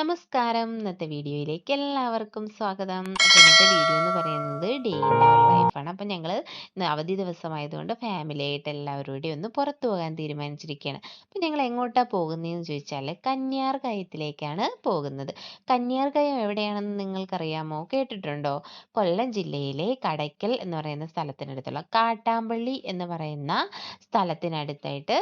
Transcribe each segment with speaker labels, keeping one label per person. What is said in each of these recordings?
Speaker 1: നമസ്കാരം. ഇന്നത്തെ വീഡിയോയിലേക്ക് എല്ലാവർക്കും സ്വാഗതം. അപ്പോൾ ഇന്നത്തെ വീഡിയോ എന്ന് പറയുന്നത് ഡേ ഇൻ അവർ ലൈഫാണ് അപ്പം ഞങ്ങൾ ഇന്ന് അവധി ദിവസമായതുകൊണ്ട് ഫാമിലി ആയിട്ട് എല്ലാവരും കൂടി ഒന്ന് പുറത്തു പോകാൻ തീരുമാനിച്ചിരിക്കുകയാണ്. അപ്പം ഞങ്ങൾ എങ്ങോട്ടാണ് പോകുന്നതെന്ന് ചോദിച്ചാൽ കന്യാർ കയത്തിലേക്കാണ് പോകുന്നത്. കന്യാർ കയം എവിടെയാണെന്ന് നിങ്ങൾക്കറിയാമോ? കേട്ടിട്ടുണ്ടോ? കൊല്ലം ജില്ലയിലെ കടയ്ക്കൽ എന്ന് പറയുന്ന സ്ഥലത്തിനടുത്തുള്ള കാട്ടാമ്പള്ളി എന്ന് പറയുന്ന സ്ഥലത്തിനടുത്തായിട്ട്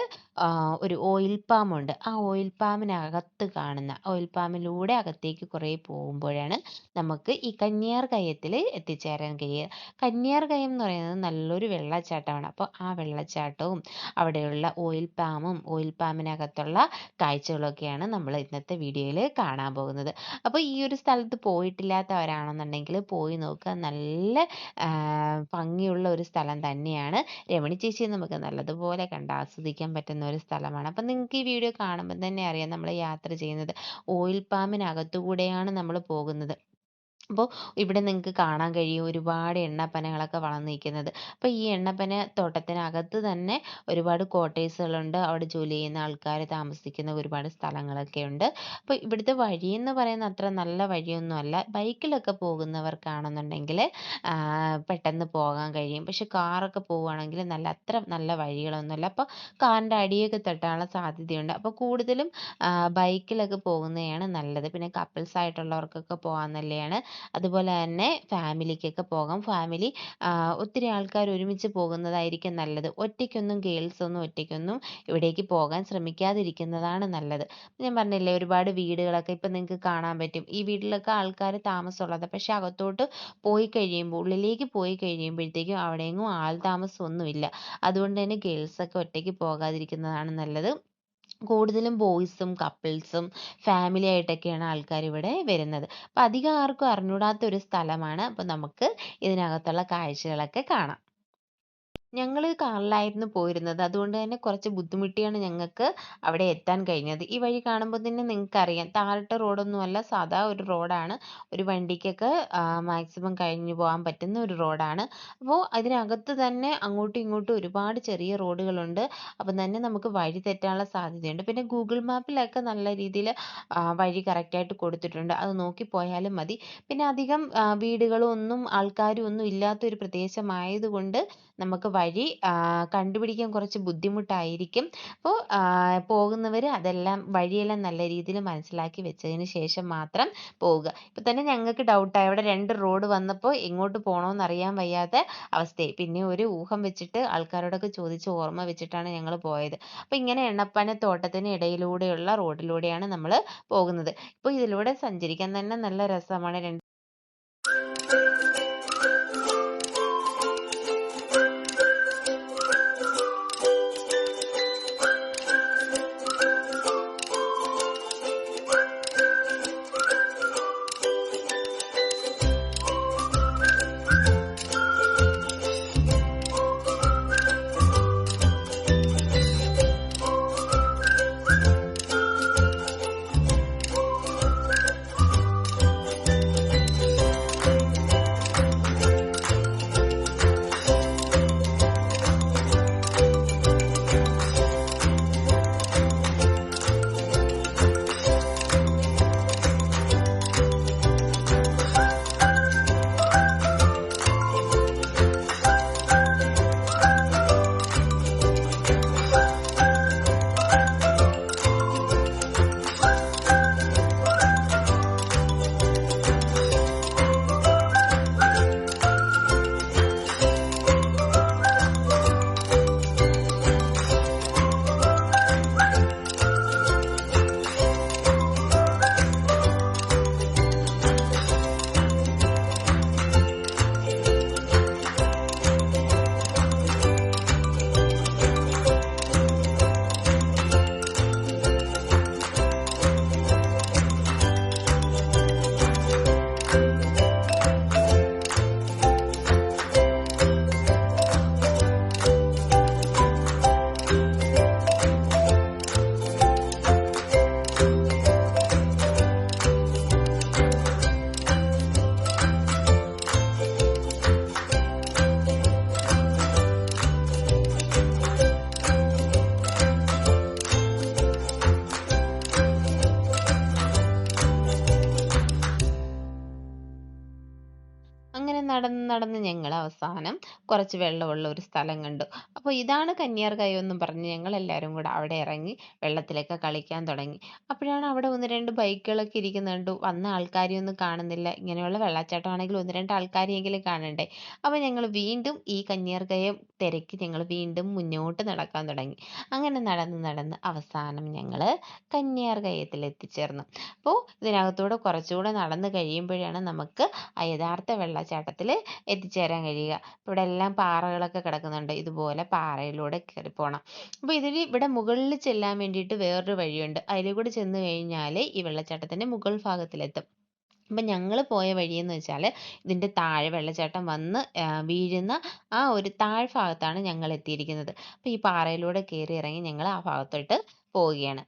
Speaker 1: ഒരു ഓയിൽ പാമുണ്ട് ആ ഓയിൽ പാമിനകത്ത് കാണുന്ന ഓയിൽ പാമിലൂടെ അകത്തേക്ക് കുറേ പോകുമ്പോഴാണ് നമുക്ക് ഈ കന്യാർ കയത്തിൽ എത്തിച്ചേരാൻ കഴിയുക. കന്യാർ കയം എന്ന് പറയുന്നത് നല്ലൊരു വെള്ളച്ചാട്ടമാണ്. അപ്പോൾ ആ വെള്ളച്ചാട്ടവും അവിടെയുള്ള ഓയിൽ പാമും ഓയിൽ പാമിനകത്തുള്ള കാഴ്ചകളൊക്കെയാണ് നമ്മൾ ഇന്നത്തെ വീഡിയോയിൽ കാണാൻ പോകുന്നത്. അപ്പോൾ ഈ ഒരു സ്ഥലത്ത് പോയിട്ടില്ലാത്തവരാണെന്നുണ്ടെങ്കിൽ പോയി നോക്കുക. നല്ല ഭംഗിയുള്ള ഒരു സ്ഥലം തന്നെയാണ്. രമണി ചേച്ചി നമുക്ക് നല്ലതുപോലെ കണ്ട് ആസ്വദിക്കാൻ പറ്റുന്ന ഒരു സ്ഥലമാണ്. അപ്പം നിങ്ങൾക്ക് ഈ വീഡിയോ കാണുമ്പോൾ തന്നെ അറിയാം നമ്മൾ യാത്ര ചെയ്യുന്നത് ഓയിൽ പാമ്പിനകത്തുകൂടെയാണ് നമ്മൾ പോകുന്നത്. അപ്പോൾ ഇവിടെ നിങ്ങൾക്ക് കാണാൻ കഴിയും ഒരുപാട് എണ്ണപ്പനകളൊക്കെ വളർന്നു നിൽക്കുന്നത്. അപ്പോൾ ഈ എണ്ണപ്പന തോട്ടത്തിനകത്ത് തന്നെ ഒരുപാട് ക്വാർട്ടേഴ്സുകളുണ്ട് അവിടെ ജോലി ചെയ്യുന്ന ആൾക്കാർ താമസിക്കുന്ന ഒരുപാട് സ്ഥലങ്ങളൊക്കെ ഉണ്ട്. അപ്പോൾ ഇവിടുത്തെ വഴി എന്ന് പറയുന്ന അത്ര നല്ല വഴിയൊന്നുമല്ല. ബൈക്കിലൊക്കെ പോകുന്നവർക്കാണെന്നുണ്ടെങ്കിൽ പെട്ടെന്ന് പോകാൻ കഴിയും. പക്ഷെ കാറൊക്കെ പോവുകയാണെങ്കിൽ നല്ല അത്ര നല്ല വഴികളൊന്നുമല്ല. അപ്പോൾ കാറിന്റെ അടിയൊക്കെ തട്ടാനുള്ള സാധ്യതയുണ്ട്. അപ്പോൾ കൂടുതലും ബൈക്കിലൊക്കെ പോകുന്നതാണ് നല്ലത്. പിന്നെ കപ്പിൾസ് ആയിട്ടുള്ളവർക്കൊക്കെ പോകാൻ നല്ലതാണ്. അതുപോലെ തന്നെ ഫാമിലിക്കൊക്കെ പോകാം. ഫാമിലി ഒത്തിരി ആൾക്കാർ ഒരുമിച്ച് പോകുന്നതായിരിക്കും നല്ലത്. ഒറ്റയ്ക്കൊന്നും ഗേൾസ് ഒന്നും ഒറ്റയ്ക്കൊന്നും ഇവിടേക്ക് പോകാൻ ശ്രമിക്കാതിരിക്കുന്നതാണ് നല്ലത്. ഞാൻ പറഞ്ഞില്ലേ ഒരുപാട് വീടുകളൊക്കെ ഇപ്പം നിങ്ങൾക്ക് കാണാൻ പറ്റും. ഈ വീട്ടിലൊക്കെ ആൾക്കാർ താമസമുള്ളത്. പക്ഷെ അകത്തോട്ട് പോയി കഴിയുമ്പോൾ ഉള്ളിലേക്ക് പോയി കഴിയുമ്പോഴത്തേക്കും അവിടെയെങ്ങും ആൾ താമസമൊന്നുമില്ല. അതുകൊണ്ട് തന്നെ ഗേൾസൊക്കെ ഒറ്റയ്ക്ക് പോകാതിരിക്കുന്നതാണ് നല്ലത്. കൂടുതലും ബോയ്സും കപ്പിൾസും ഫാമിലി ആയിട്ടൊക്കെയാണ് ആൾക്കാർ ഇവിടെ വരുന്നത്. അപ്പം അധികം ആർക്കും അറിഞ്ഞൂടാത്ത ഒരു സ്ഥലമാണ്. അപ്പം നമുക്ക് ഇതിനകത്തുള്ള കാഴ്ചകളൊക്കെ കാണാം. ഞങ്ങൾ കാറിലായിരുന്നു പോയിരുന്നത്. അതുകൊണ്ട് തന്നെ കുറച്ച് ബുദ്ധിമുട്ടിയാണ് ഞങ്ങൾക്ക് അവിടെ എത്താൻ കഴിഞ്ഞത്. ഈ വഴി കാണുമ്പോൾ തന്നെ നിങ്ങൾക്കറിയാം. താറിട്ട റോഡൊന്നുമല്ല സാധാ ഒരു റോഡാണ്. ഒരു വണ്ടിക്കൊക്കെ മാക്സിമം കഴിഞ്ഞു പോകാൻ പറ്റുന്ന ഒരു റോഡാണ്. അപ്പോൾ അതിനകത്ത് തന്നെ അങ്ങോട്ടും ഇങ്ങോട്ടും ഒരുപാട് ചെറിയ റോഡുകളുണ്ട്. അപ്പം തന്നെ നമുക്ക് വഴി തെറ്റാനുള്ള സാധ്യതയുണ്ട്. പിന്നെ ഗൂഗിൾ മാപ്പിലൊക്കെ നല്ല രീതിയിൽ വഴി കറക്റ്റായിട്ട് കൊടുത്തിട്ടുണ്ട്. അത് നോക്കി പോയാലും മതി. പിന്നെ അധികം വീടുകളും ഒന്നും ആൾക്കാരും ഒന്നും ഇല്ലാത്ത ഒരു പ്രദേശമായതുകൊണ്ട് നമുക്ക് വഴി കണ്ടുപിടിക്കാൻ കുറച്ച് ബുദ്ധിമുട്ടായിരിക്കും. അപ്പോൾ പോകുന്നവർ അതെല്ലാം വഴിയെല്ലാം നല്ല രീതിയിൽ മനസ്സിലാക്കി വെച്ചതിന് ശേഷം മാത്രം പോവുക. ഇപ്പം തന്നെ ഞങ്ങൾക്ക് ഡൗട്ടായി അവിടെ രണ്ട് റോഡ് വന്നപ്പോൾ എങ്ങോട്ട് പോകണമെന്ന് അറിയാൻ വയ്യാത്ത അവസ്ഥയായി. പിന്നെ ഒരു ഊഹം വെച്ചിട്ട് ആൾക്കാരോടൊക്കെ ചോദിച്ച് ഓർമ്മ വെച്ചിട്ടാണ് ഞങ്ങൾ പോയത്. അപ്പോൾ ഇങ്ങനെ എണ്ണപ്പന തോട്ടത്തിന് ഇടയിലൂടെയുള്ള റോഡിലൂടെയാണ് നമ്മൾ പോകുന്നത്. ഇപ്പോൾ ഇതിലൂടെ സഞ്ചരിക്കാൻ തന്നെ നല്ല രസമാണ്. രണ്ട് അങ്ങനെ നടന്ന് നടന്ന് ഞങ്ങൾ അവസാനം കുറച്ച് വെള്ളമുള്ള ഒരു സ്ഥലം കണ്ടു. അപ്പോൾ ഇതാണ് കന്യാർ എന്നും പറഞ്ഞ് ഞങ്ങൾ എല്ലാവരും കൂടെ അവിടെ ഇറങ്ങി വെള്ളത്തിലൊക്കെ കളിക്കാൻ തുടങ്ങി. അപ്പോഴാണ് അവിടെ ഒന്ന് രണ്ട് ബൈക്കുകളൊക്കെ ഇരിക്കുന്നത് കണ്ടു. വന്ന ആൾക്കാരെയൊന്നും കാണുന്നില്ല. ഇങ്ങനെയുള്ള വെള്ളച്ചാട്ടമാണെങ്കിൽ ഒന്ന് രണ്ട് ആൾക്കാരെയെങ്കിലും കാണണ്ടേ? അപ്പോൾ ഞങ്ങൾ വീണ്ടും ഈ കന്യാർ തിരക്കി ഞങ്ങൾ വീണ്ടും മുന്നോട്ട് നടക്കാൻ തുടങ്ങി. അങ്ങനെ നടന്ന് നടന്ന് അവസാനം ഞങ്ങൾ കന്യാർ കയത്തിൽ എത്തിച്ചേർന്നു. അപ്പോൾ ഇതിനകത്തൂടെ കുറച്ചുകൂടെ നടന്ന് കഴിയുമ്പോഴാണ് നമുക്ക് ആ യഥാർത്ഥ വെള്ളച്ചാട്ടത്തിൽ എത്തിച്ചേരാൻ കഴിയുക. ഇവിടെ എല്ലാം പാറകളൊക്കെ കിടക്കുന്നുണ്ട്. ഇതുപോലെ പാറയിലൂടെ കയറി പോകണം അപ്പോൾ ഇതിൽ ഇവിടെ മുകളിൽ ചെല്ലാൻ വേണ്ടിയിട്ട് വേറൊരു വഴിയുണ്ട്. അതിലൂടെ ചെന്ന് കഴിഞ്ഞാൽ ഈ വെള്ളച്ചാട്ടത്തിന്റെ മുകൾ ഭാഗത്തിലെത്തും. അപ്പം ഞങ്ങൾ പോയ വഴിയെന്ന് വെച്ചാൽ ഇതിന്റെ താഴെ വെള്ളച്ചാട്ടം വന്ന് വീഴുന്ന ആ ഒരു താഴ്ഭാഗത്താണ് ഞങ്ങൾ എത്തിയിരിക്കുന്നത് അപ്പോൾ ഈ പാറയിലൂടെ കയറി ഇറങ്ങി ഞങ്ങൾ ആ ഭാഗത്തോട്ട് പോവുകയാണ്.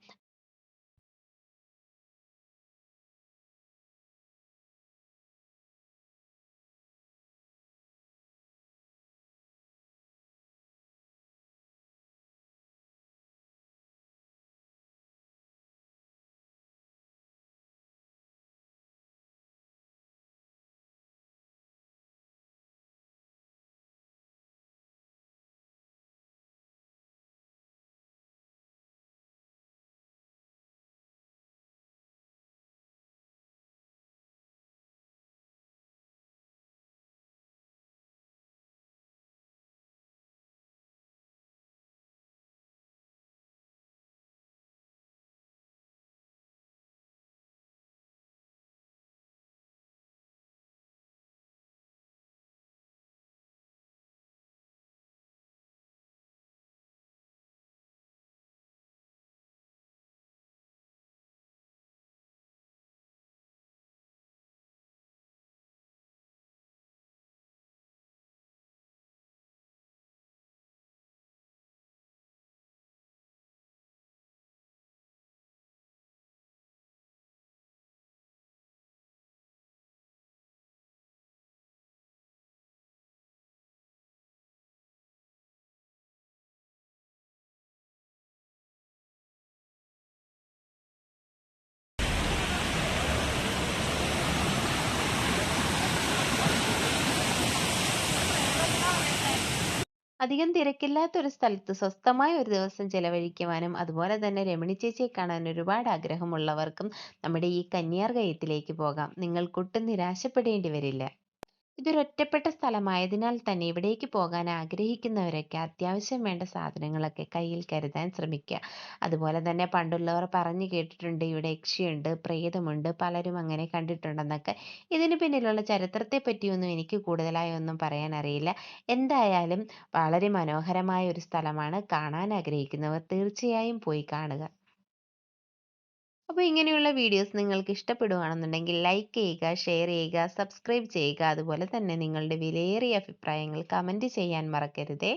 Speaker 1: അധികം തിരക്കില്ലാത്ത ഒരു സ്ഥലത്ത് സ്വസ്ഥമായ ഒരു ദിവസം ചെലവഴിക്കുവാനും അതുപോലെ തന്നെ രമണി ചേച്ചിയെ കാണാൻ ഒരുപാട് ആഗ്രഹമുള്ളവർക്കും നമ്മുടെ ഈ കന്യാർ കയത്തിലേക്ക് പോകാം നിങ്ങൾക്കൊട്ടും നിരാശപ്പെടേണ്ടി വരില്ല. ഇതൊരു ഒറ്റപ്പെട്ട സ്ഥലമായതിനാൽ തന്നെ ഇവിടേക്ക് പോകാൻ ആഗ്രഹിക്കുന്നവരൊക്കെ അത്യാവശ്യം വേണ്ട സാധനങ്ങളൊക്കെ കയ്യിൽ കരുതാൻ ശ്രമിക്കുക. അതുപോലെ തന്നെ പണ്ടുള്ളവർ പറഞ്ഞു കേട്ടിട്ടുണ്ട് ഇവിടെ യക്ഷിയുണ്ട് പ്രേതമുണ്ട് പലരും അങ്ങനെ കണ്ടിട്ടുണ്ടെന്നൊക്കെ. ഇതിന് പിന്നിലുള്ള ചരിത്രത്തെ പറ്റിയൊന്നും എനിക്ക് കൂടുതലായി ഒന്നും പറയാൻ അറിയില്ല. എന്തായാലും വളരെ മനോഹരമായ ഒരു സ്ഥലമാണ് കാണാൻ ആഗ്രഹിക്കുന്നവർ തീർച്ചയായും പോയി കാണുക. അപ്പോൾ ഇങ്ങനെയുള്ള വീഡിയോസ് നിങ്ങൾക്ക് ഇഷ്ടപ്പെടുകയാണെന്നുണ്ടെങ്കിൽ ലൈക്ക് ചെയ്യുക ഷെയർ ചെയ്യുക സബ്സ്ക്രൈബ് ചെയ്യുക. അതുപോലെ തന്നെ നിങ്ങളുടെ വിലയേറിയ അഭിപ്രായങ്ങൾ കമന്റ് ചെയ്യാൻ മറക്കരുതേ.